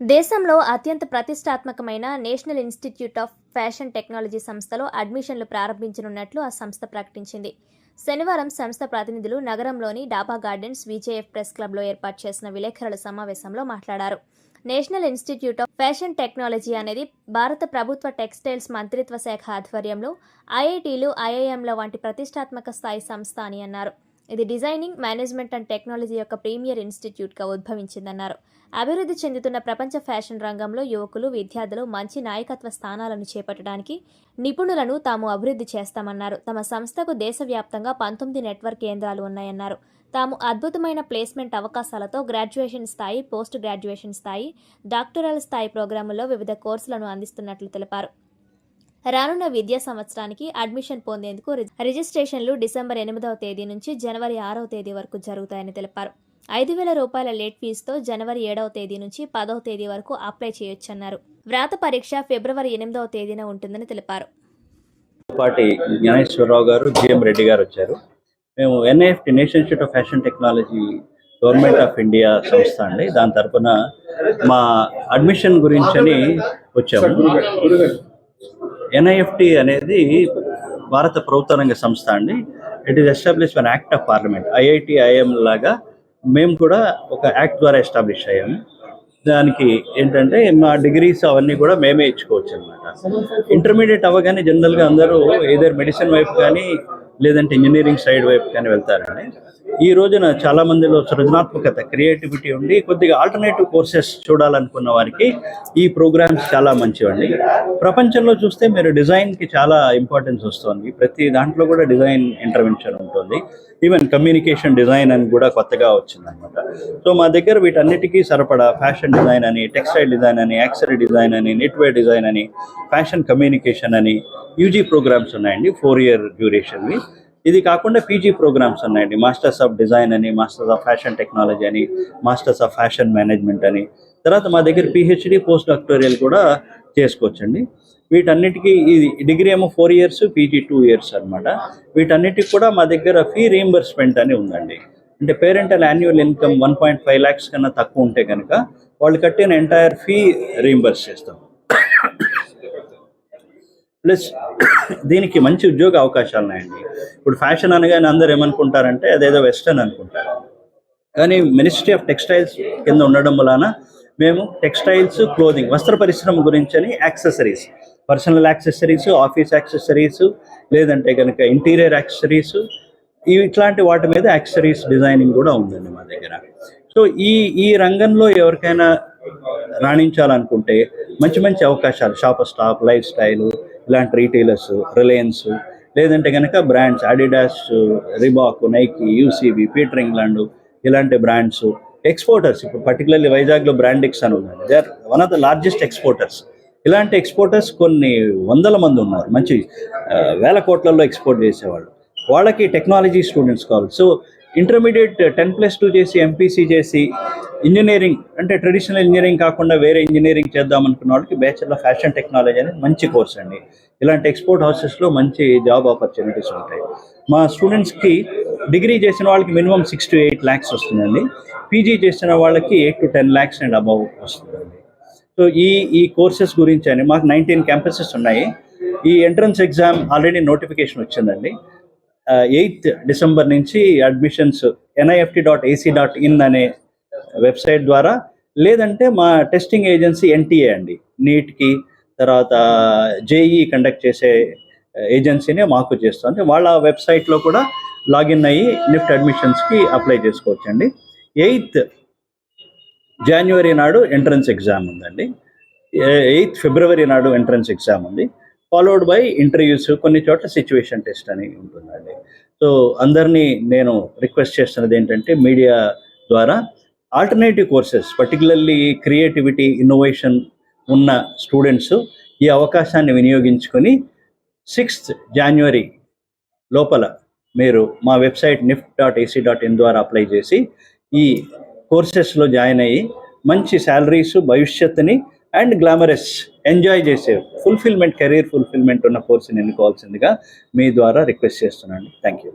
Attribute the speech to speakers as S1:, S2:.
S1: దేశంలో అత్యంత ప్రతిష్టాత్మకమైన National Institute of Fashion Technology సంస్థలో అడ్మిషన్లు ప్రారంభించనున్నట్లు ఆ సంస్థ ప్రకటించింది. శనివారం సంస్థ ప్రతినిధులు నగరంలోని డాబా గార్డెన్స్ విజేఎఫ్ ప్రెస్ క్లబ్లో ఏర్పాటు చేసిన విలేకరుల సమావేశంలో మాట్లాడారు. National Institute of Fashion Technology అనేది భారత ప్రభుత్వ టెక్స్టైల్స్ మంత్రిత్వ శాఖ ఆధ్వర్యంలో ఐఐటీలు ఐఐఎంల వంటి ప్రతిష్టాత్మక స్థాయి సంస్థ అని అన్నారు. ఇది డిజైనింగ్ మేనేజ్మెంట్ అండ్ టెక్నాలజీ యొక్క ప్రీమియర్ ఇన్స్టిట్యూట్గా ఉద్భవించిందన్నారు. అభివృద్ధి చెందుతున్న ప్రపంచ ఫ్యాషన్ రంగంలో యువకులు విద్యార్థులు మంచి నాయకత్వ స్థానాలను చేపట్టడానికి నిపుణులను తాము అభివృద్ధి చేస్తామన్నారు. తమ సంస్థకు దేశవ్యాప్తంగా పంతొమ్మిది నెట్వర్క్ కేంద్రాలు ఉన్నాయన్నారు. తాము అద్భుతమైన ప్లేస్మెంట్ అవకాశాలతో గ్రాడ్యుయేషన్ స్థాయి పోస్ట్ గ్రాడ్యుయేషన్ స్థాయి డాక్టరల్ స్థాయి ప్రోగ్రాముల్లో వివిధ కోర్సులను అందిస్తున్నట్లు తెలిపారు. రానున్న విద్యా సంవత్సరానికి అడ్మిషన్ పొందేందుకు రిజిస్ట్రేషన్లు డిసెంబర్ ఎనిమిదవ తేదీ నుంచి జనవరి ఆరవ తేదీ వరకు జరుగుతాయని తెలిపారు. ఐదు వేల రూపాయల లేట్ ఫీజుతో జనవరి ఏడవ తేదీ నుంచి పదవ తేదీ వరకు అప్లై చేయొచ్చన్నారు. వ్రాత పరీక్ష ఫిబ్రవరి ఎనిమిదవ తేదీన ఉంటుందని తెలిపారు.
S2: పాటి జ్ఞానేశ్వరరావు గారు జిఎం రెడ్డి గారు వచ్చారు. మేము NIFT National Institute of Fashion Technology government of India సంస్థ అండి. దాని తరపున మా అడ్మిషన్ గురించి వచ్చాము. ఎన్ఐఎఫ్టి అనేది భారత ప్రభుత్వ రంగ సంస్థ అండి. It is establish one act of parliament IIT IM లాగా మేము కూడా ఒక యాక్ట్ ద్వారా ఎస్టాబ్లిష్ అయ్యాము. దానికి ఏంటంటే మా డిగ్రీస్ అవన్నీ కూడా మేమే ఇచ్చుకోవచ్చు అనమాట ఇంటర్మీడియట్ అవ్వగానే జనరల్గా అందరూ ఏదైనా మెడిసిన్ వైపు కానీ లేదంటే ఇంజనీరింగ్ సైడ్ వైపు కానీ వెళ్తారండి. ఈ రోజున చాలా మందిలో సృజనాత్మకత క్రియేటివిటీ ఉండి కొద్దిగా ఆల్టర్నేటివ్ కోర్సెస్ చూడాలనుకున్న వారికి ఈ ప్రోగ్రామ్స్ చాలా మంచివండి. ప్రపంచంలో చూస్తే మీరు డిజైన్కి చాలా ఇంపార్టెన్స్ వస్తుంది. ప్రతి దాంట్లో కూడా డిజైన్ ఇంటర్వెన్షన్ ఉంటుంది. ఈవెన్ కమ్యూనికేషన్ డిజైన్ అని కూడా కొత్తగా వచ్చిందనమాట. సో మా దగ్గర వీటన్నిటికీ సరిపడా ఫ్యాషన్ డిజైన్ అని టెక్స్టైల్ డిజైన్ అని యాక్సరీ డిజైన్ అని నెట్వేర్ డిజైన్ అని ఫ్యాషన్ కమ్యూనికేషన్ అని యూజీ ప్రోగ్రామ్స్ ఉన్నాయండి ఫోర్ ఇయర్ డ్యూరేషన్వి ఇది కాకుండా పీజీ ప్రోగ్రామ్స్ ఉన్నాయండి. మాస్టర్స్ ఆఫ్ డిజైన్ అని మాస్టర్స్ ఆఫ్ ఫ్యాషన్ టెక్నాలజీ అని మాస్టర్స్ ఆఫ్ ఫ్యాషన్ మేనేజ్మెంట్ అని. తర్వాత మా దగ్గర పిహెచ్డి పోస్ట్ డాక్టోరియల్ కూడా చేసుకోవచ్చండి. వీటన్నిటికీ ఇది డిగ్రీ ఏమో four years PG two years అన్నమాట. వీటన్నిటికి కూడా మా దగ్గర ఫీ రీంబర్స్మెంట్ అని ఉందండి. అంటే parental annual income one point five lakhs కన్నా తక్కువ ఉంటే కనుక వాళ్ళు కట్టిన ఎంటైర్ ఫీ రీంబర్స్ చేస్తాం. ప్లస్ దీనికి మంచి ఉద్యోగ అవకాశాలు ఉన్నాయండి. ఇప్పుడు ఫ్యాషన్ అనగానే అందరు ఏమనుకుంటారంటే అదేదో వెస్టర్న్ అనుకుంటారు. కానీ మినిస్ట్రీ ఆఫ్ టెక్స్టైల్స్ కింద ఉండడం వలన మేము టెక్స్టైల్స్ క్లోదింగ్ వస్త్ర పరిశ్రమ గురించి అని accessories personal accessories office accessories లేదంటే కనుక ఇంటీరియర్ యాక్సెసరీస్ ఇవి ఇట్లాంటి వాటి మీద యాక్సెసరీస్ డిజైనింగ్ కూడా ఉందండి మా దగ్గర. సో ఈ ఈ రంగంలో ఎవరికైనా రాణించాలనుకుంటే మంచి మంచి అవకాశాలు షాప్ స్టాప్ లైఫ్ స్టైల్ ఇలాంటి రీటైలర్స్ రిలయన్స్ లేదంటే కనుక brands Adidas Reebok Nike UCB Peter England ఇలాంటి బ్రాండ్స్ ఎక్స్పోర్టర్స్ ఇప్పుడు పర్టికులర్లీ వైజాగ్లో బ్రాండిక్స్ అని ఉందండి they are one of the largest exporters ఇలాంటి ఎక్స్పోర్టర్స్ కొన్ని వందల మంది ఉన్నారు. మంచి వేల కోట్లలో ఎక్స్పోర్ట్ చేసేవాళ్ళు. వాళ్ళకి టెక్నాలజీ స్టూడెంట్స్ కావాలి. So intermediate ten plus two చేసి ఎంపీసీ చేసి ఇంజనీరింగ్ అంటే ట్రెడిషనల్ ఇంజనీరింగ్ కాకుండా వేరే ఇంజనీరింగ్ చేద్దాం అనుకున్న వాళ్ళకి బ్యాచులర్ ఆఫ్ ఫ్యాషన్ టెక్నాలజీ అనేది మంచి కోర్స్ అండి. ఇలాంటి ఎక్స్పోర్ట్ హౌసెస్లో మంచి జాబ్ ఆపర్చునిటీస్ ఉంటాయి. మా స్టూడెంట్స్కి డిగ్రీ చేసిన వాళ్ళకి minimum six to eight lakhs వస్తుందండి. పీజీ చేసిన వాళ్ళకి eight to ten lakhs and above వస్తుందండి. సో ఈ ఈ కోర్సెస్ గురించి అని మాకు నైన్టీన్ క్యాంపసెస్ ఉన్నాయి. ఈ ఎంట్రన్స్ ఎగ్జామ్ ఆల్రెడీ నోటిఫికేషన్ వచ్చిందండి. ఎయిత్ డిసెంబర్ నుంచి admissions NIFT dot AC dot IN అనే వెబ్సైట్ ద్వారా లేదంటే మా టెస్టింగ్ ఏజెన్సీ ఎన్టీఏ అండి. నీట్కి తర్వాత జేఈ కండక్ట్ చేసే ఏజెన్సీనే మాకు చేస్తుంది. వాళ్ళ వెబ్సైట్లో కూడా లాగిన్ అయ్యి నిఫ్ట్ అడ్మిషన్స్కి అప్లై చేసుకోవచ్చండి. ఎయిత్ జనవరి నాడు ఎంట్రన్స్ ఎగ్జామ్ ఉందండి. ఎయిత్ ఫిబ్రవరి నాడు ఎంట్రన్స్ ఎగ్జామ్ ఉంది. ఫాలోడ్ బై ఇంటర్వ్యూస్ కొన్ని చోట్ల సిచ్యువేషన్ టెస్ట్ అని ఉంటుందండి. సో అందరినీ నేను రిక్వెస్ట్ చేస్తున్నది ఏంటంటే మీడియా ద్వారా alternative courses particularly creativity innovation ఉన్న స్టూడెంట్స్ ఈ అవకాశాన్ని వినియోగించుకొని సిక్స్త్ జనవరి లోపల మీరు మా website NIFT dot AC dot IN ద్వారా అప్లై చేసి ఈ కోర్సెస్లో జాయిన్ అయ్యి మంచి శాలరీస్ భవిష్యత్తుని అండ్ గ్లామరస్ ఎంజాయ్ చేసే ఫుల్ఫిల్మెంట్ కెరీర్ ఫుల్ఫిల్మెంట్ ఉన్న కోర్సుని ఎన్నుకోవాల్సిందిగా మీ ద్వారా రిక్వెస్ట్ చేస్తున్నాను. Thank you